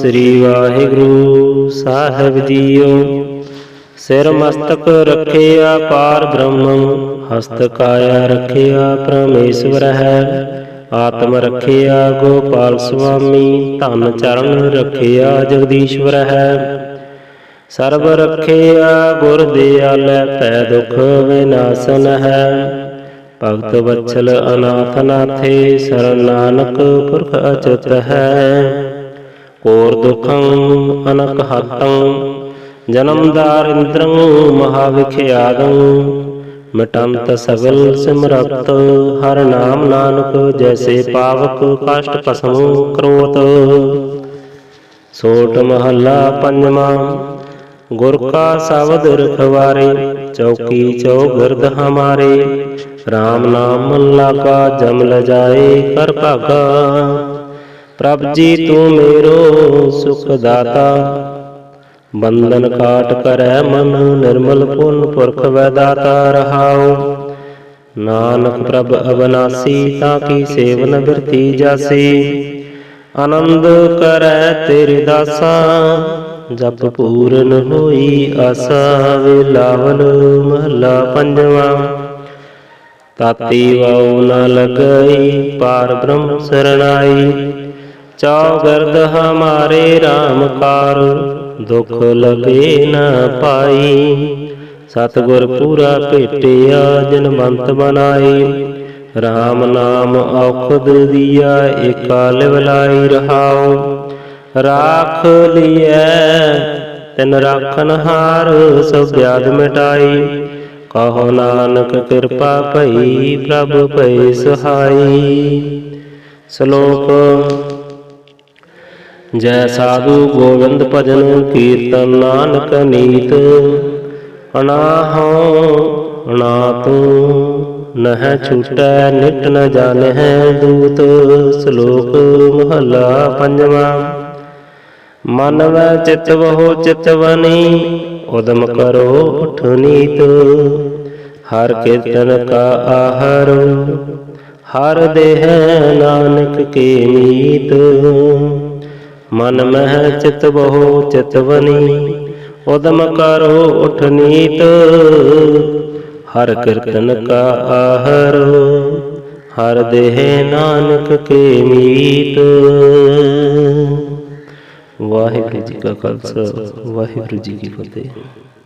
ਸ੍ਰੀ ਵਾਹਿਗੁਰੂ ਸਾਹਿਬ JIO. ਸਿਰ ਮਸਤਕ ਰੱਖਿਆ ਪਾਰ ਬ੍ਰਹਮ, ਹਸਤ ਕਾਇਆ ਰੱਖਿਆ ਪਰਮੇਸ਼ਵਰ ਹੈ। ਆਤਮ ਰੱਖਿਆ ਗੋਪਾਲ ਸੁਆਮੀ, ਧਨ ਚਰਨ ਰੱਖਿਆ ਜਗਦੀਸ਼ਵਰ ਹੈ। ਸਰਬ ਰੱਖਿਆ ਗੁਰ ਦਿਆਲੈ ਭੈ ਦੁਖ ਵਿਨਾਸ਼ਨ ਹੈ। ਭਗਤ ਵਛਲ ਅਨਾਥ ਨਾਥੇ ਸਰਣ ਨਾਨਕ ਪੁਰਖ ਅਚਤ ਹੈ। ਕੋਰ ਦੁਖੰ ਅਨਕ ਹਤੰ ਜਨਮ ਦਾਰਿੰਦਰੰ ਮਹਾ ਵਿਖਿਆਦੰ ਮਿਟੰਤ ਸਗਲ ਸਿਮਰਤ, ਹਰ ਨਾਮ ਨਾਨਕ ਜੈਸੇ ਪਾਵਕ ਕਸ਼ਟ ਪਸਮੁ ਕਰੋਤ। ਸੋਟ ਮਹੱਲਾ ਪੰਜਵਾਂ, ਗੁਰ ਕਾ ਸ਼ਬਦ ਰਖਵਾਰੇ ਚੌਕੀ ਚੌਗਰਦ ਹਮਾਰੇ RAM ਨਾਮ ਮਨ ਲਾਗਾ ਜਮ ਲਜਾਏ ਕਰ ਭਾਗਾ। ਪ੍ਰਭ ਜੀ ਤੂੰ ਮੇਰੋ ਸੁਖ ਦਾਤਾ ਬੰਧਨ ਕਾਟ ਕਰੈ ਮਨ, ਨਿਰਮਲ ਪੁੰਨ ਪੁਰਖ ਵੈਦਾਤਾ ਰਹਾਉ। ਨਾਨਕ ਪ੍ਰਭ ਅਬਨਾਸੀ ਤਾਂ ਕੀ ਸੇਵਨ ਬਿਰਤੀ ਜਾਸੀ। ਆਨੰਦ ਕਰੈ ਤੇਰੇ ਦਾਸਾਂ, ਜਪ ਪੂਰਨ ਹੋਈ ਆਸਾ। ਵੇਲਾਵਲ ਮਹਲਾ ਪੰਜਵਾ। ਤਾਤੀ ਵਾਉ ਨ ਲਗਈ, ਪਾਰ ਬ੍ਰਹਮ ਸਰਣਾਈ। ਚੌਗਰਦ ਹਮਾਰੇ RAM ਕਾਰ ਦੁਖ ਲਗੇ ਨਾ ਪਾਈ। ਸਤਿਗੁਰ ਪੂਰਾ ਭੇਟਿਆ ਜਨਮੰਤ ਬਨਾਈ। RAM ਨਾਮ ਔਖਦ ਦੀਆ ਏਕਾ ਲਿਵ ਰਹਾਉ। ਰਾਖ ਲਿਐ, ਤਿਨ ਰਾਖਨ ਹਾਰ ਸਭ ਵਿਆਦ ਮਿਟਾਈ। ਕਹੋ ਨਾਨਕ ਕਿਰਪਾ ਭਈ ਪ੍ਰਭ ਭਈ ਸਹਾਈ। ਸ਼ਲੋਕ ਜੈ ਸਾਧੂ ਗੋਵਿੰਦ ਭਜਨ ਕੀਰਤਨ ਨਾਨਕ ਨੀਤ ਅਨਾਹੋ ਅਨਾ ਤੂੰ ਨਹ ਛੂਟੈ ਨਿਤ ਨ ਜਾਣਹਿ ਦੂਤ, ਸ਼ਲੋਕ ਮਹਲਾ ਪੰਜਵਾਂ। ਮਨ ਵੈ ਚਿਤ ਵਹੋ ਚਿਤਵਨੀ ਉਦਮ ਕਰੋ ਉਠ ਨੀਤ। ਹਰ ਕੀਰਤਨ ਕਾ ਆਹਰ, ਹਰ ਦੇਹ ਨਾਨਕ ਕੇ ਮੀਤ। ਮਨ ਮਹਿ ਚਿਤ ਬਹੁ ਚਿਤਵਨੀ ਉਦਮ ਕਰੋ ਉਠ ਨੀਤ। ਹਰ ਕੀਰਤਨ ਕਾ ਆਹਰ, ਹਰ ਦੇਹ ਨਾਨਕ ਕੇ ਮੀਤ। ਵਾਹਿਗੁਰੂ ਜੀ ਕਾ ਖਾਲਸਾ, ਵਾਹਿਗੁਰੂ ਜੀ ਕੀ ਫਤਿਹ।